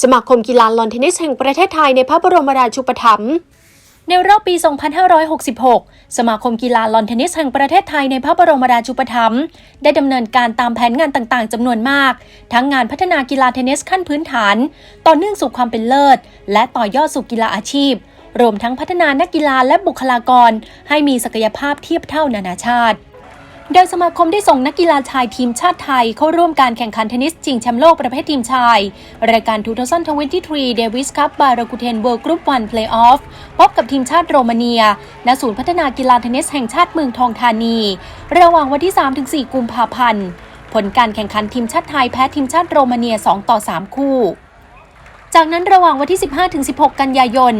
สมาคมกีฬาลอนเทนนิสแห่งประเทศไทยในพระบรมราชูปถัมภ์ในรอบปี 2566 สมาคมกีฬาลอนเทนนิสแห่งประเทศไทยในพระบรมราชูปถัมภ์ได้ดำเนินการตามแผนงานต่างๆจำนวนมาก ทั้งงานพัฒนากีฬาเทนนิสขั้นพื้นฐาน ต่อเนื่องสู่ความเป็นเลิศ และต่อยอดสู่กีฬาอาชีพ รวมทั้งพัฒนานักกีฬาและบุคลากร ให้มีศักยภาพเทียบเท่านานาชาติ โดยสมาคมได้ส่งนักกีฬาชายทีมชาติไทย เข้าร่วมการแข่งขันเทนนิสชิงแชมป์โลกประเภททีมชาย รายการ 2023 Davis Cup by Rakuten World Group 1 Playoff พบกับทีมชาติโรมาเนีย ณ ศูนย์พัฒนากีฬาเทนนิสแห่งชาติเมืองทองธานี ระหว่างวันที่ 3-4 กุมภาพันธ์ ผลการแข่งขันทีมชาติไทยแพ้ทีมชาติโรมาเนีย 2 ต่อ 3 คู่จากนั้นระหว่างวันที่ 15-16 กันยายน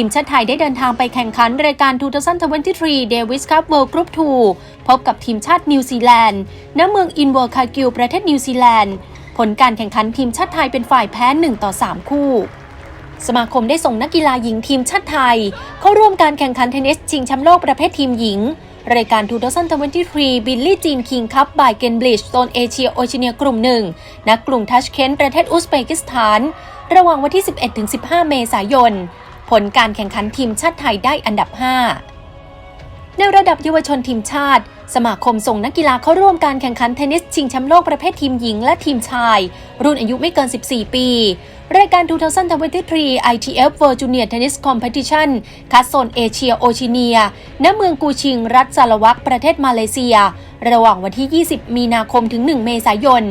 ทีมชาติไทยได้เดินทางไปแข่งขันรายการ 2023 Davis Cup World Group 2 พบกับทีมชาตินิวซีแลนด์ณเมืองอินเวอร์คากิลประเทศนิวซีแลนด์ ผลการแข่งขันทีมชาติไทยเป็นฝ่ายแพ้ 1 ต่อ 3 คู่ สมาคมได้ส่งนักกีฬาหญิงทีมชาติไทย เข้าร่วมการแข่งขันเทนนิสชิงแชมป์โลกประเภททีมหญิง รายการ 2023 บิลลี่จีนคิงคัพบายเกนบลิชโซนเอเชียโอเชียกลุ่มหนึ่งณกรุงทัชเคนประเทศอุซเบกิสถาน ระหว่างวันที่ 11-15 เมษายน ผลการแข่งขันทีมชาติไทยได้อันดับ 5 ในระดับเยาวชนทีมชาติ สมาคมส่งนักกีฬาเข้าร่วมการแข่งขันเทนนิสชิงแชมป์โลกประเภททีมหญิงและทีมชาย รุ่นอายุไม่เกิน 14 ปี รายการ 2023 ITF World Junior Tennis Competition คัดโซนเอเชียโอชิเนียณเมืองกูชิง รัฐซาลวักประเทศมาเลเซีย ระหว่างวันที่ 20 มีนาคมถึง 1 เมษายน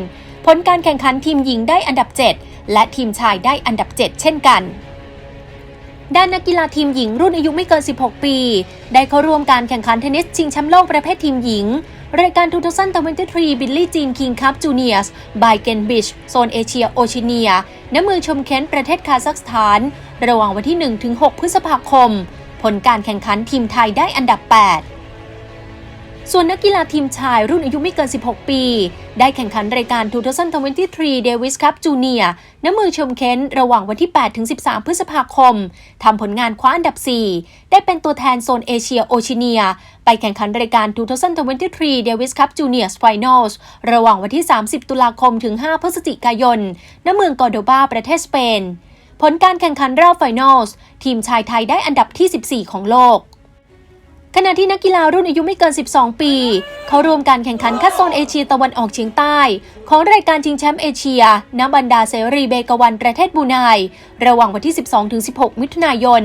ผลการแข่งขันทีมหญิงได้อันดับ 7 และทีมชายได้อันดับ 7 เช่นกัน ด้านนักกีฬาทีมหญิงรุ่นอายุไม่เกิน 16 ปี ได้เข้าร่วมการแข่งขันเทนนิสชิงแชมป์โลกประเภททีมหญิง รายการ 2023 Billie Jean King Cup Juniors by Gen Beach โซนเอเชียโอชิเนียณเมืองชมเค้นประเทศคาซัคสถาน ระหว่างวันที่ 1-6 พฤษภาคม ผลการแข่งขันทีมไทยได้อันดับ 8 ส่วนนักกีฬาทีมชายรุ่นอายุไม่เกิน 16 ปี ได้แข่งขันรายการ 2023 Davis Cup Junior ณเมืองชมเคนระหว่างวันที่ 8 ถึง 13 พฤษภาคม ทำผลงานคว้าอันดับ 4 ได้เป็นตัวแทนโซนเอเชียโอชิเนีย ไปแข่งขันรายการ 2023 Davis Cup Junior Finals ระหว่างวันที่ 30 ตุลาคม ถึง 5 พฤศจิกายน ณ เมืองกอร์โดบา ประเทศสเปน ผลการแข่งขันรอบไฟนอลส์ทีมชายไทยได้อันดับที่ 14 ของโลก ขณะที่นักกีฬารุ่นอายุไม่เกิน 12 ปี เขาร่วมการแข่งขันคัดโซนเอเชียตะวันออกเฉียงใต้ ของรายการชิงแชมป์เอเชียณบันดาเซรีเบกวันประเทศบรูไนระหว่างวันที่ 12-16 มิถุนายน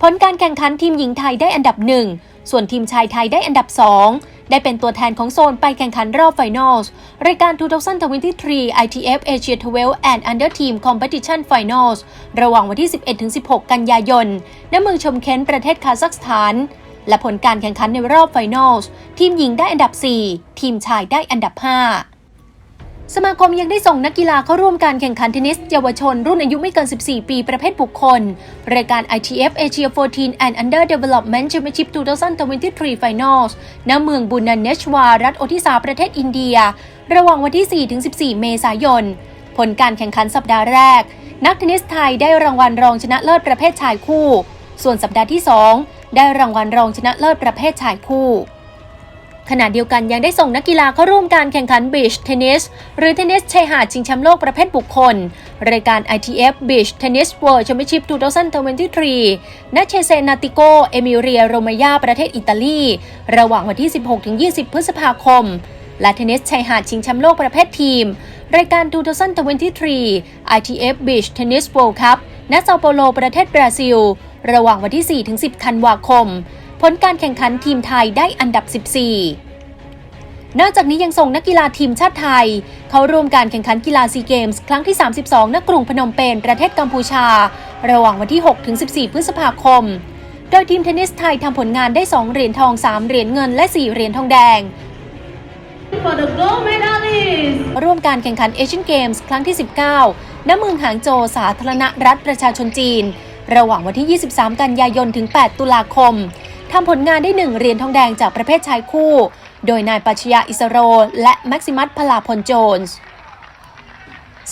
ผลการแข่งขันทีมหญิงไทยได้อันดับหนึ่งส่วนทีมชายไทยได้อันดับ 2 ได้เป็นตัวแทนของโซนไปแข่งขันรอบไฟนอลส์รายการ 2023 ITF Asia 12 and Under Team Competition Finals ระหว่างวันที่ 11-16 กันยายน ณ เมืองชมเค้นประเทศคาซัคสถาน และผลการแข่งขันในรอบไฟนอลส์ทีมหญิงได้อันดับ 4 ทีมชายได้อันดับ 5 สมาคมยังได้ส่งนักกีฬาเข้าร่วมการแข่งขันเทนนิสเยาวชน รุ่นอายุไม่เกิน 14 ปี ประเภทบุคคล รายการ ITF Asia 14 and Under Development Championship 2023 Finals ณเมืองบุนันเนชวา รัฐโอทิสาประเทศอินเดีย ระหว่างวันที่ 4-14 เมษายน ผลการแข่งขันสัปดาห์แรก นักเทนนิสไทยได้รางวัลรองชนะเลิศประเภทชายคู่ ส่วนสัปดาห์ที่ 2 ได้รางวัลรองชนะเลิศประเภทชายคู่ ขณะเดียวกันยังได้ส่งนักกีฬาเข้าร่วมการแข่งขันบีชเทนนิสหรือเทนนิสชายหาดชิงแชมป์โลกประเภทบุคคล รายการ ITF Beach Tennis World Championship 2023ณเชเซนาติโก เอมิเรีย โรมายา ประเทศอิตาลี ระหว่างวันที่ 16-20 พฤษภาคม และเทนนิสชายหาดชิงแชมป์โลกประเภททีม รายการ 2023 ITF Beach Tennis World Cup ณเซาเปโลประเทศบราซิล ระหว่างวันที่4-10 ธันวาคม ผลการแข่งขันทีมไทยได้อันดับ 14 นอกจากนี้ยังส่งนักกีฬาทีมชาติไทย เข้าร่วมการแข่งขันกีฬาซีเกมส์ครั้งที่ 32 ณ กรุงพนมเปญประเทศกัมพูชา ระหว่างวันที่6-14 พฤษภาคม โดยทีมเทนนิสไทยทำผลงานได้ 2 เหรียญทอง 3 เหรียญเงินและ 4 เหรียญทองแดง for the gold medalist. ร่วมการแข่งขันเอเชียนเกมส์ครั้งที่ 19 ณ เมืองหางโจวสาธารณรัฐประชาชนจีน ระหว่างวันที่ 23 กันยายนถึง 8 ตุลาคมทำผลงานได้ 1 เหรียญทองแดงจากประเภทชายคู่ โดยนายปัชญาอิสโร และแม็กซิมัสพลาพลโจนส์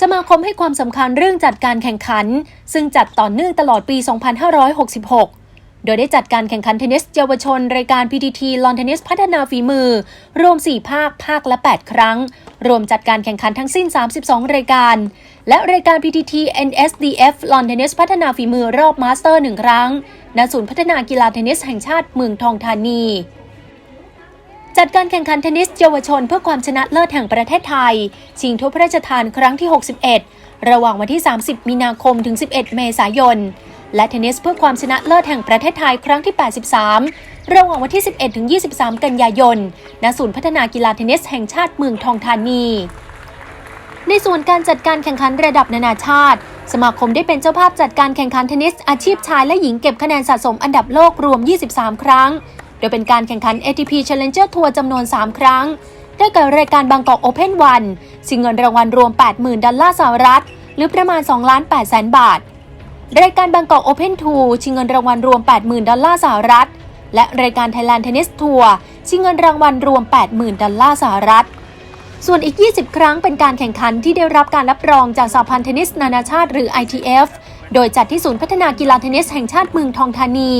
สมาคมให้ความสำคัญเรื่องจัดการแข่งขัน ซึ่งจัดต่อเนื่องตลอดปี 2566 โดยได้จัดการแข่งขันเทนนิสเยาวชน รายการ PTT ลอนเทนนิสพัฒนาฝีมือ รวม 4 ภาค ภาคละ 8 ครั้ง รวมจัดการแข่งขันทั้งสิ้น 32 รายการ และรายการ PTT NSDF ลอนเทนนิสพัฒนาฝีมือรอบมาสเตอร์1ครั้ง ณ ศูนย์พัฒนากีฬาเทนนิสแห่งชาติเมืองทองธานีจัดการแข่งขันเทนนิสเยาวชนเพื่อความชนะเลิศแห่งประเทศไทย ชิงถ้วยพระราชทานครั้งที่ 61 ระหว่างวันที่ 30 มีนาคม ถึง 11 เมษายน และเทนนิสเพื่อความชนะเลิศแห่งประเทศไทยครั้งที่ 83 ระหว่างวันที่ 11 ถึง 23 กันยายน ณ ศูนย์พัฒนากีฬาเทนนิสแห่งชาติเมืองทองธานี ในส่วนการจัดการแข่งขันระดับนานาชาติ สมาคมได้เป็นเจ้าภาพจัดการแข่งขันเทนนิสอาชีพชายและหญิงเก็บคะแนนสะสมอันดับโลกรวม 23 ครั้ง โดยเป็นการแข่งขัน ATP Challenger Tour จำนวน 3 ครั้ง ได้แก่รายการบางกอก Open 1ชิงเงินรางวัลรวม 80,000 ดอลลาร์สหรัฐ หรือประมาณ2ล้าน8แสนบาท รายการบางกอก Open 2ชิงเงินรางวัลรวม 80,000 ดอลลาร์สหรัฐ และรายการ Thailand Tennis Tour ชิงเงินรางวัลรวม 80,000 ดอลลาร์สหรัฐ ส่วนอีก 20 ครั้งเป็นการแข่งขันที่ได้รับการรับรองจากสหพันธ์เทนนิสนานาชาติหรือ ITF โดยจัดที่ศูนย์พัฒนากีฬาเทนนิสแห่งชาติเมืองทองธานี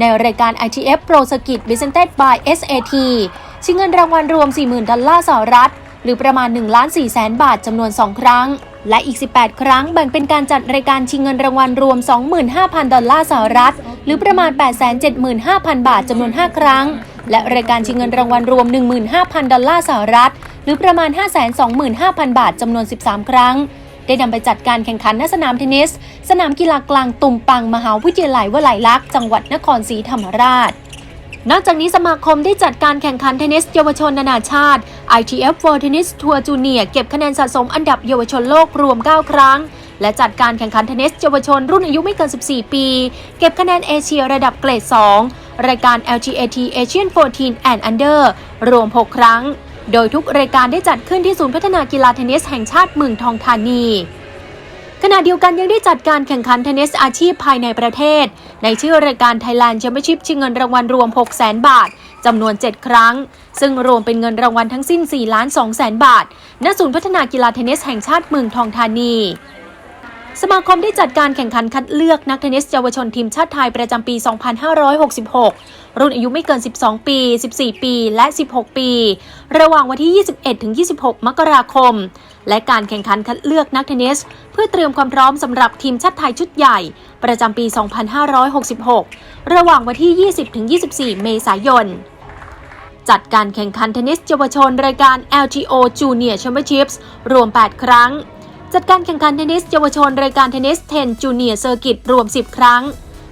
ในรายการ ITF Pro Circuit Presented by SAT ชิงเงินรางวัลรวม 40,000 ดอลลาร์สหรัฐ หรือประมาณ1ล้าน4แสนบาทจำนวน 2 ครั้ง และอีก 18 ครั้งแบ่งเป็นการจัดรายการชิงเงินรางวัลรวม 25,000 ดอลลาร์สหรัฐ หรือประมาณ 875,000 บาทจำนวน 5 ครั้ง และรายการชิงเงินรางวัลรวม 15,000 ดอลลาร์สหรัฐ หรือประมาณ 525,000 บาทจำนวน 13 ครั้ง ได้นำไปจัดการแข่งขันณสนามเทนนิส สนามกีฬากลางตุ่มปังมหาวิทยาลัยวลัยลักษณ์จังหวัดนครศรีธรรมราชนอกจากนี้สมาคมได้จัดการแข่งขันเทนนิสเยาวชนนานาชาติ ITF World Tennis Tour Junior เก็บคะแนนสะสมอันดับเยาวชนโลกรวม 9 ครั้ง และจัดการแข่งขันเทนนิสเยาวชนรุ่นอายุไม่เกิน 14 ปี เก็บคะแนนเอเชียระดับเกรด 2 รายการ LGAT Asian 14 and Under รวม 6 ครั้ง โดยทุกรายการได้จัดขึ้นที่ศูนย์พัฒนากีฬาเทนนิสแห่งชาติเมืองทองธานีขณะเดียวกันยังได้จัดการแข่งขันเทนนิสอาชีพภายในประเทศ ในชื่อรายการ Thailand Championship ชิงเงินรางวัลรวม 6 0 0 0 0 0 บาท จำนวน 7 ครั้ง ซึ่งรวมเป็นเงินรางวัลทั้งสิ้น 4 ล้าน2แสนบาท ณ ศูนย์พัฒนากีฬาเทนนิสแห่งชาติเมืองทองธานี สมาคมได้จัดการแข่งขันคัดเลือกนักเทนนิสเยาวชนทีมชาติไทยประจำปี 2566 รุ่นอายุไม่เกิน 12 ปี 14 ปี และ 16 ปี ระหว่างวันที่ 21-26 มกราคม และการแข่งขันคัดเลือกนักเทนนิส เพื่อเตรียมความพร้อมสำหรับทีมชาติไทยชุดใหญ่ ประจำปี 2566 ระหว่างวันที่ 20-24 เมษายน จัดการแข่งขันเทนนิสเยาวชนรายการ LTO Junior Championships รวม 8 ครั้ง จัดการแข่งขันเทนนิสเยาวชนรายการเทนนิส10 Junior Circuit รวม 10 ครั้ง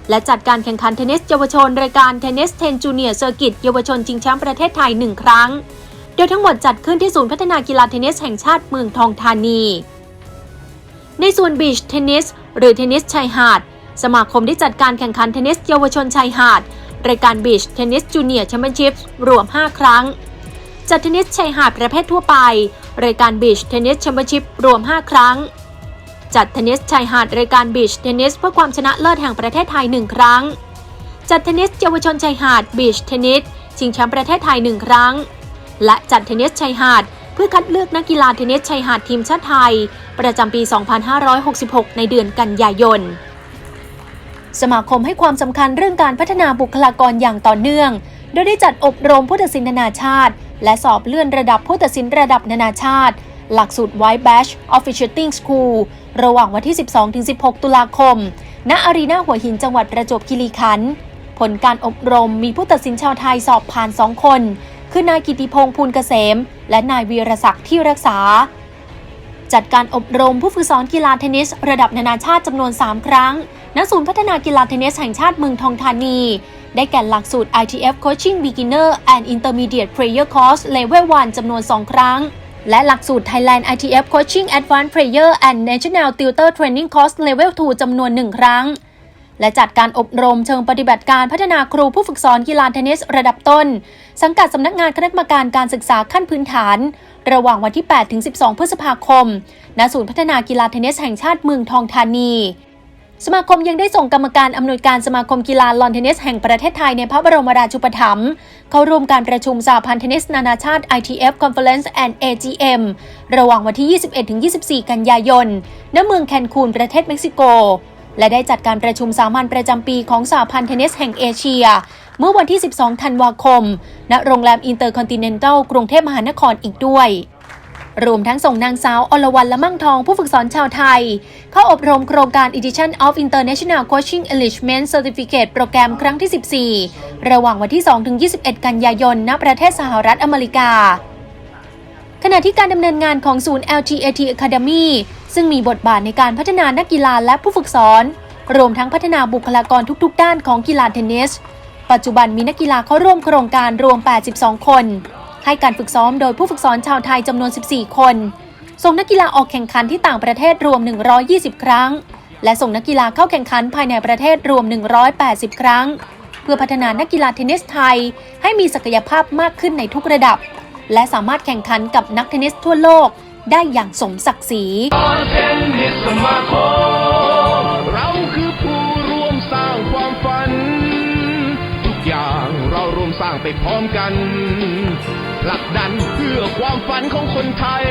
และจัดการแข่งขันเทนนิสเยาวชนรายการเทนนิส10 Junior Circuit เยาวชนชิงแชมป์ประเทศไทย 1 ครั้ง โดยทั้งหมดจัดขึ้นที่ศูนย์พัฒนากีฬาเทนนิสแห่งชาติเมืองทองธานี ในส่วนบีชเทนนิสหรือเทนนิสชายหาดสมาคมได้จัดการแข่งขันเทนนิสเยาวชนชายหาด รายการบีชเทนนิสจูเนียร์แชมเปี้ยนชิพรวม 5 ครั้ง จัดเทนนิสชายหาดประเภททั่วไป รายการบีชเทนนิสแชมเปี้ยนชิพรวม 5 ครั้ง จัดเทนนิสชายหาดรายการบีชเทนนิสเพื่อความชนะเลิศแห่งประเทศไทย 1 ครั้ง จัดเทนนิสเยาวชนชายหาดบีชเทนนิสชิงแชมป์ประเทศไทย 1 ครั้ง และจัดเทนนิสชายหาดเพื่อคัดเลือกนักกีฬาเทนนิสชายหาดทีมชาติไทย ประจำปี 2566 ในเดือนกันยายน สมาคมให้ความสำคัญเรื่องการพัฒนาบุคลากรอย่างต่อเนื่อง โดยได้จัดอบรมผู้ตัดสินนานาชาติ และสอบเลื่อนระดับผู้ตัดสินระดับนานาชาติ หลักสูตร White Badge Officiating School ระหว่างวันที่ 12-16 ตุลาคม ณ อารีนาหัวหินจังหวัดประจวบคีรีขันธ์ ผลการอบรมมีผู้ตัดสินชาวไทยสอบผ่าน 2 คน คือนายกิติพงษ์ภูลเกษม และนายวีรศักดิ์ที่รักษาจัดการอบรมผู้ฝึกสอนกีฬาเทนนิส ระดับนานาชาติจำนวน 3 ครั้ง ณศูนย์พัฒนากีฬาเทนนิสแห่งชาติเมืองทองธานี ได้แก่หลักสูตร ITF Coaching Beginner and Intermediate Player Course Level 1จำนวน 2 ครั้ง และหลักสูตร Thailand ITF Coaching Advanced Player and National Tutor Training Course Level 2จำนวน 1 ครั้ง และจัดการอบรมเชิงปฏิบัติการพัฒนาครูผู้ฝึกสอนกีฬาเทนนิสระดับต้น สังกัดสำนักงานคณะกรรมการการศึกษาขั้นพื้นฐาน ระหว่างวันที่ 8 ถึง 12 พฤษภาคม ณ ศูนย์พัฒนากีฬาเทนนิสแห่งชาติเมืองทองธานี สมาคมยังได้ส่งกรรมการอำนวยการสมาคมกีฬาลอนเทนนิสแห่งประเทศไทยในพระบรมราชูปถัมภ์เข้าร่วมการประชุมสหพันธ์เทนนิสนานาชาติ ITF Conference and AGM ระหว่างวันที่ 21-24 กันยายน ณ เมืองแคนคูน ประเทศเม็กซิโก และได้จัดการประชุมสามัญประจำปีของสหพันธ์เทนนิสแห่งเอเชีย เมื่อวันที่ 12 ธันวาคม ณ โรงแรมอินเตอร์คอนติเนนตัลกรุงเทพมหานครอีกด้วย รวมทั้งส่งนางสาวอลวันละมั่งทองผู้ฝึกสอนชาวไทย เข้าอบรมโครงการ Edition of International Coaching Enrichment Certificate โปรแกรมครั้งที่ 14 ระหว่างวันที่ 2-21 กันยายน ณ ประเทศสหรัฐอเมริกา ขณะที่การดำเนินงานของศูนย์ LGAT Academy ซึ่งมีบทบาทในการพัฒนานักกีฬาและผู้ฝึกสอน รวมทั้งพัฒนาบุคลากรทุกๆ ด้านของกีฬาเทนนิส ปัจจุบันมีนักกีฬาเข้าร่วมโครงการรวม 82 คน ให้การฝึกซ้อมโดยผู้ฝึกสอนชาวไทยจำนวน 14 คน ส่งนักกีฬาออกแข่งขันที่ต่างประเทศรวม 120 ครั้ง และส่งนักกีฬาเข้าแข่งขันภายในประเทศรวม 180 ครั้ง เพื่อพัฒนานักกีฬาเทนนิสไทย ให้มีศักยภาพมากขึ้นในทุกระดับ และสามารถแข่งขันกับนักเทนนิสทั่วโลกได้อย่างสมศักดิ์ศรีเราคือผู้ร่วมสร้างความฝัน ทุกอย่างเราร่วมสร้างไปพร้อมกัน ผลักดันเพื่อความฝันของคนไทย